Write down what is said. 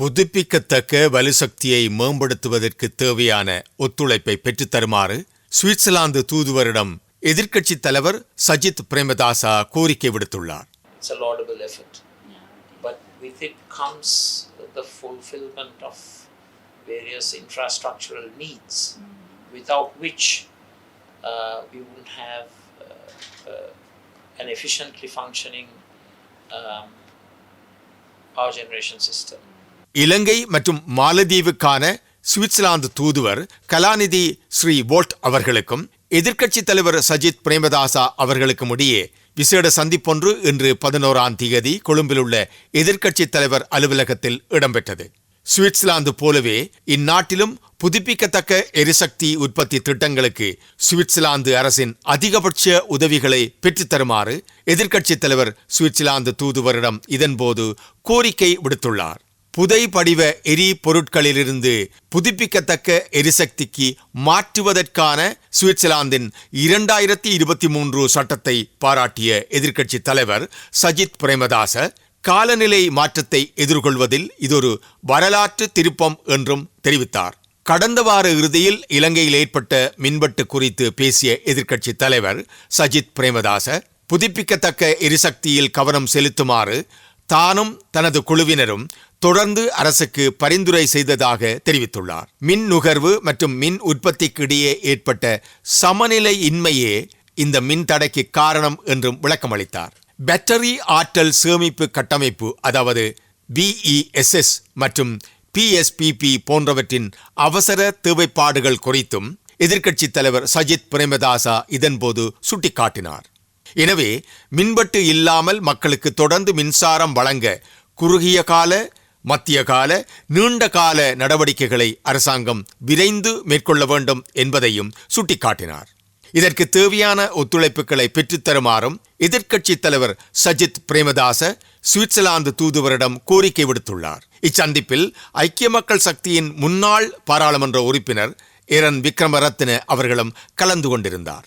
புதுப்பிக்கத்தக்க வலுசக்தியை மேம்படுத்துவதற்கு தேவையான ஒத்துழைப்பை பெற்றுத்தருமாறு சுவிட்சர்லாந்து தூதுவரிடம் எதிர்க்கட்சித் தலைவர் சஜித் பிரேமதாசா கோரிக்கை விடுத்துள்ளார் various infrastructural needs, without which uh, we wouldn't have uh, uh, an efficiently functioning um, power generation system. இலங்கை மற்றும் மாலத்தீவுக்கான சுவிட்சர்லாந்து தூதுவர் கலாநிதி ஸ்ரீ வோல்ட் அவர்களுக்கும் எதிர்க்கட்சித் தலைவர் சஜித் பிரேமதாசா அவர்களுக்கும் இடையே விசேட சந்திப்பொன்று இன்று பதினோராம் தேதி கொழும்பில் உள்ள எதிர்க்கட்சித் தலைவர் அலுவலகத்தில் இடம்பெற்றது. சுவிட்சர்லாந்து போலவே இந்நாட்டிலும் புதுப்பிக்கத்தக்க எரிசக்தி உற்பத்தி திட்டங்களுக்கு சுவிட்சர்லாந்து அரசின் அதிகபட்ச உதவிகளை பெற்றுத்தருமாறு எதிர்க்கட்சித் தலைவர் சுவிட்சர்லாந்து தூதுவரிடம் இதன்போது கோரிக்கை விடுத்துள்ளார். புதை படிவ எரி பொருட்களிலிருந்து புதுப்பிக்கத்தக்க எரிசக்திக்கு மாற்றுவதற்கான சுவிட்சர்லாந்தின் இரண்டாயிரத்தி இருபத்தி மூன்று சட்டத்தை பாராட்டிய எதிர்க்கட்சி தலைவர் சஜித் பிரேமதாச காலநிலை மாற்றத்தை எதிர்கொள்வதில் இதொரு வரலாற்று திருப்பம் என்றும் தெரிவித்தார். கடந்த வார இறுதியில் இலங்கையில் ஏற்பட்ட மின்வெட்டு குறித்து பேசிய எதிர்க்கட்சி தலைவர் சஜித் பிரேமதாச புதுப்பிக்கத்தக்க எரிசக்தியில் கவனம் செலுத்துமாறு தானும் தனது குழுவினரும் தொடர்ந்து அரசுக்கு பரிந்துரை செய்ததாக தெரிவித்துள்ளார். மின் நுகர்வு மற்றும் மின் உற்பத்திக்கு இடையே ஏற்பட்ட சமநிலை இன்மையே இந்த மின் தடைக்கு காரணம் என்றும் விளக்கமளித்தார். பேட்டரி ஆற்றல் சேமிப்பு கட்டமைப்பு அதாவது பிஇஎஸ்எஸ் மற்றும் பிஎஸ்பிபி போன்றவற்றின் அவசர தேவைப்பாடுகள் குறித்தும் எதிர்க்கட்சித் தலைவர் சஜித் பிரேமதாசா இதன்போது சுட்டிக்காட்டினார். எனவே மின்வெட்டு இல்லாமல் மக்களுக்கு தொடர்ந்து மின்சாரம் வழங்க குறுகிய கால மத்திய கால நீண்ட கால நடவடிக்கைகளை அரசாங்கம் விரைந்து மேற்கொள்ள வேண்டும் என்பதையும் சுட்டிக்காட்டினார். இதற்கு தேவையான ஒத்துழைப்புகளை பெற்றுத்தருமாறும் எதிர்க்கட்சித் தலைவர் சஜித் பிரேமதாச சுவிட்சர்லாந்து தூதுவரிடம் கோரிக்கை விடுத்துள்ளார். இச்சந்திப்பில் ஐக்கிய மக்கள் சக்தியின் முன்னாள் பாராளுமன்ற உறுப்பினர் எரன் விக்ரமரத்ன அவர்களும் கலந்து கொண்டிருந்தார்.